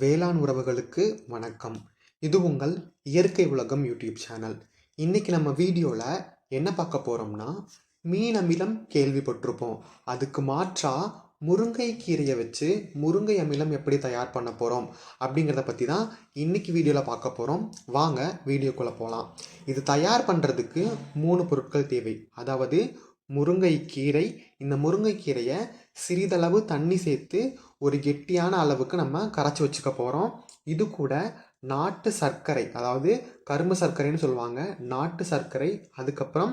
வேளாண் உறவுகளுக்கு வணக்கம். இது உங்கள் இயற்கை உலகம் யூடியூப் சேனல். இன்றைக்கி நம்ம வீடியோவில் என்ன பார்க்க போகிறோம்னா மீன் அமிலம் கேள்விப்பட்டிருப்போம். அதுக்கு மாற்றா முருங்கை கீரையை வச்சு முருங்கை அமிலம் எப்படி தயார் பண்ண போகிறோம் அப்படிங்கிறத பற்றி தான் இன்னைக்கு வீடியோவில் பார்க்க போகிறோம் வாங்க வீடியோக்குள்ளே போகலாம் இது தயார் பண்ணுறதுக்கு மூணு பொருட்கள் தேவை. அதாவது முருங்கை கீரை இந்த முருங்கை கீரையை சிறிதளவு தண்ணி சேர்த்து ஒரு கெட்டியான அளவுக்கு நம்ம கரைச்சி வச்சுக்க போகிறோம் இது கூட நாட்டு சர்க்கரை அதாவது கரும்பு சர்க்கரைன்னு சொல்லுவாங்க. நாட்டு சர்க்கரை அதுக்கப்புறம்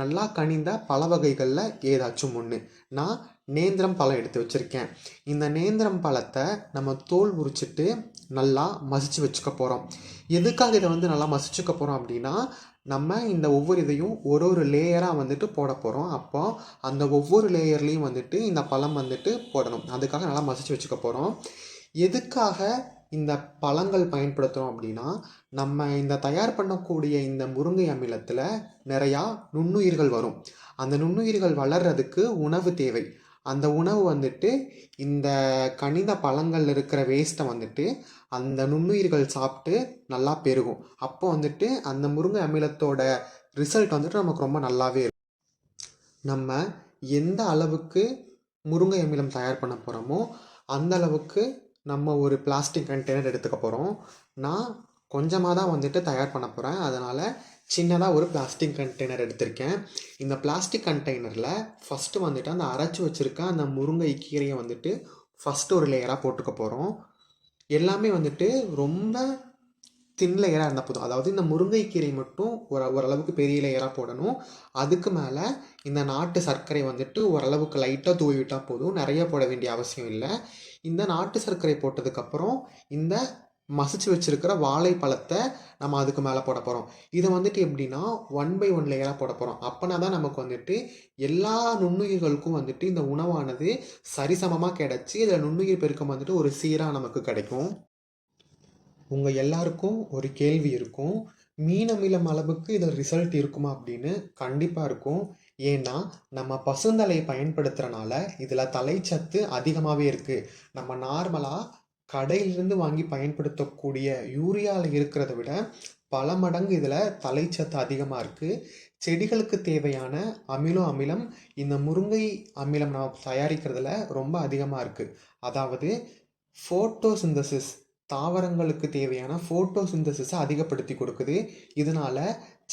நல்லா கனிந்த பழ வகைகளில் ஏதாச்சும் ஒன்று நான் நேந்திரம் பழம் எடுத்து வச்சுருக்கேன். இந்த நேந்திரம் பழத்தை நம்ம தோல் உரிச்சிட்டு நல்லா மசிச்சு வச்சுக்க போகிறோம் எதுக்காக இதை வந்து நல்லா மசிச்சுக்க போகிறோம் அப்படின்னா நம்ம இந்த ஒவ்வொரு இதையும் ஒரு ஒரு லேயராக வந்துட்டு போட போகிறோம் அப்போ அந்த ஒவ்வொரு லேயர்லேயும் வந்துட்டு இந்த பழம் வந்துட்டு போடணும். அதுக்காக நல்லா மசிச்சு வச்சுக்க போகிறோம் எதுக்காக இந்த பழங்கள் பயன்படுத்துகிறோம் அப்படின்னா நம்ம இந்த தயார் பண்ணக்கூடிய இந்த முருங்கை அமிலத்தில் நிறையா நுண்ணுயிர்கள் வரும். அந்த நுண்ணுயிர்கள் வளர்கிறதுக்கு உணவு தேவை. அந்த உணவு வந்துட்டு இந்த கணித பழங்கள் இருக்கிற வேஸ்ட்டை வந்துட்டு அந்த நுண்ணுயிர்கள் சாப்பிட்டு நல்லா பெருகும். அப்போ வந்துட்டு அந்த முருங்கை அமிலத்தோட ரிசல்ட் வந்துட்டு நமக்கு ரொம்ப நல்லாவே இருக்கும். நம்ம எந்த அளவுக்கு முருங்கை அமிலம் தயார் பண்ண போகிறோமோ அந்த அளவுக்கு நம்ம ஒரு பிளாஸ்டிக் கண்டெய்னர் எடுத்துக்க போகிறோம் நான் கொஞ்சமாக தான் வந்துட்டு தயார் பண்ண போகிறேன் அதனால் சின்னதாக ஒரு பிளாஸ்டிக் கண்டெய்னர் எடுத்திருக்கேன். இந்த பிளாஸ்டிக் கண்டெய்னரில் ஃபஸ்ட்டு வந்துட்டு அந்த அரைச்சி வச்சுருக்க அந்த முருங்கை கீரையை வந்துட்டு ஃபஸ்ட்டு ஒரு லேயராக போட்டுக்க போகிறோம் எல்லாமே வந்துட்டு ரொம்ப தின் லேயராக இருந்தால் போதும். அதாவது இந்த முருங்கைக்கீரை மட்டும் ஒரு ஓரளவுக்கு பெரிய லேயராக போடணும். அதுக்கு மேலே இந்த நாட்டு சர்க்கரை வந்துட்டு ஓரளவுக்கு லைட்டாக தூவி விட்டால் போதும். நிறைய போட வேண்டிய அவசியம் இல்லை. இந்த நாட்டு சர்க்கரை போட்டதுக்கப்புறம் இந்த மசிச்சு வச்சிருக்கிற வாழைப்பழத்தை நம்ம அதுக்கு மேலே போட போகிறோம் இதை வந்துட்டு எப்படின்னா ஒன் பை ஒன் லேயராக போட போகிறோம் அப்போனா தான் நமக்கு வந்துட்டு எல்லா நுண்ணுயிர்களுக்கும் வந்துட்டு இந்த உணவானது சரிசமமாக கிடச்சி இதில் நுண்ணுயிர் பெருக்கம் வந்துட்டு ஒரு சீராக நமக்கு கிடைக்கும். உங்கள் எல்லாருக்கும் ஒரு கேள்வி இருக்கும். மீன் அமிலம் அளவுக்கு இதில் ரிசல்ட் இருக்குமா அப்படின்னு கண்டிப்பாக இருக்கும். ஏன்னா நம்ம பசுந்தலை பயன்படுத்துகிறனால இதில் தலைச்சத்து அதிகமாகவே இருக்குது நம்ம நார்மலாக கடையிலிருந்து வாங்கி பயன்படுத்தக்கூடிய யூரியாவில் இருக்கிறத விட பல மடங்கு இதில் தலைச்சத்து அதிகமாக இருக்குது செடிகளுக்கு தேவையான அமிலோ அமிலம் இந்த முருங்கை அமிலம் நம்ம தயாரிக்கிறதுல ரொம்ப அதிகமாக இருக்குது அதாவது ஃபோட்டோசிந்தசிஸ் தாவரங்களுக்கு தேவையான ஃபோட்டோ சிந்தசிஸை அதிகப்படுத்தி கொடுக்குது. இதனால்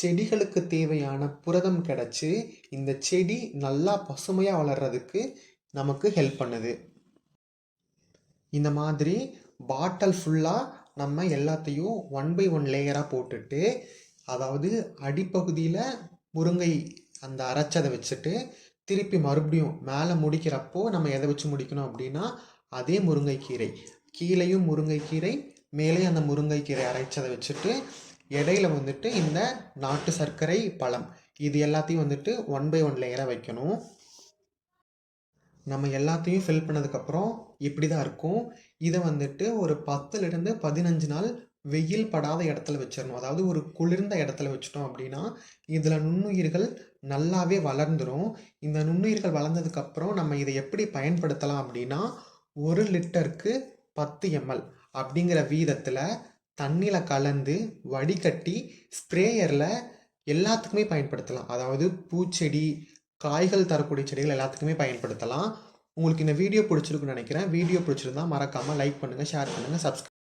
செடிகளுக்கு தேவையான புரதம் கிடச்சி இந்த செடி நல்லா பசுமையாக வளர்கிறதுக்கு நமக்கு ஹெல்ப் பண்ணுது. இந்த மாதிரி பாட்டில் ஃபுல்லாக நம்ம எல்லாத்தையும் ஒன் பை ஒன் லேயராக போட்டுட்டு அதாவது அடிப்பகுதியில் முருங்கை அந்த அரைச்சதை வச்சுட்டு திருப்பி மறுபடியும் மேலே முடிக்கிறப்போ நம்ம எதை வச்சு முடிக்கணும் அப்படின்னா அதே முருங்கைக்கீரை. கீழேயும் முருங்கைக்கீரை மேலே அந்த முருங்கைக்கீரை அரைச்சதை வச்சுட்டு இடையில வந்துட்டு இந்த நாட்டு சர்க்கரை பழம். இது எல்லாத்தையும் வந்துட்டு ஒன் பை ஒன் லேயராக வைக்கணும். நம்ம எல்லாத்தையும் ஃபில் பண்ணதுக்கப்புறம் இப்படி தான் இருக்கும். இதை வந்துட்டு ஒரு பத்துலேருந்து பதினஞ்சு நாள் வெயில் படாத இடத்துல வச்சிடணும் அதாவது ஒரு குளிர்ந்த இடத்துல வச்சிட்டோம் அப்படின்னா இதில் நுண்ணுயிர்கள் நல்லாவே வளர்ந்துடும் இந்த நுண்ணுயிர்கள் வளர்ந்ததுக்கப்புறம் நம்ம இதை எப்படி பயன்படுத்தலாம் அப்படின்னா ஒரு லிட்டருக்கு பத்து எம்எல் அப்படிங்கிற வீதத்தில் தண்ணியில் கலந்து வடிகட்டி ஸ்ப்ரேயரில் எல்லாத்துக்குமே பயன்படுத்தலாம். அதாவது பூச்செடி காய்கள் தரக்கூடிய செடிகள் எல்லாத்துக்குமே பயன்படுத்தலாம். உங்களுக்கு இந்த வீடியோ பிடிச்சிருக்குன்னு நினைக்கிறேன். வீடியோ பிடிச்சிருந்தா மறக்காமல் லைக் பண்ணுங்கள் ஷேர் பண்ணுங்கள் சப்ஸ்கிரைப்